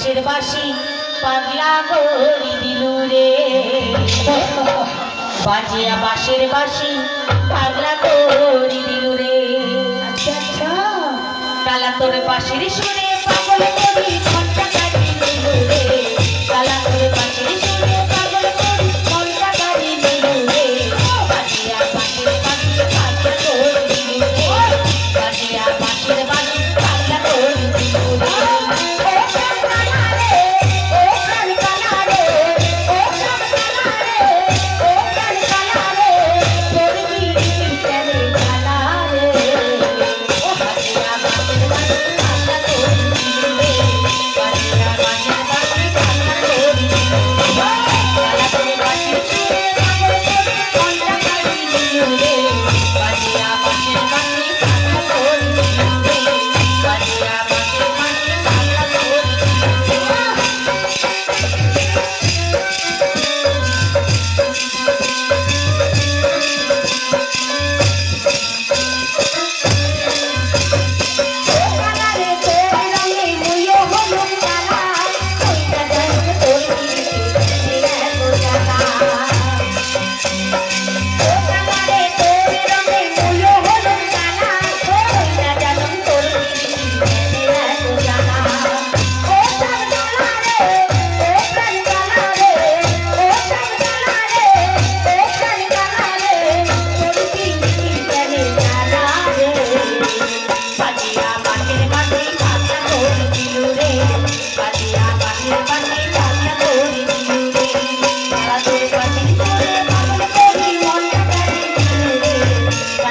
পাশের বাসি পাগলা করি দিল রে। বাজিয়া বাঁশের বাসি পাগলা করি দিল রে। আচ্ছা, আচ্ছা। কালা তোর পাশের শুনে পাগল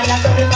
la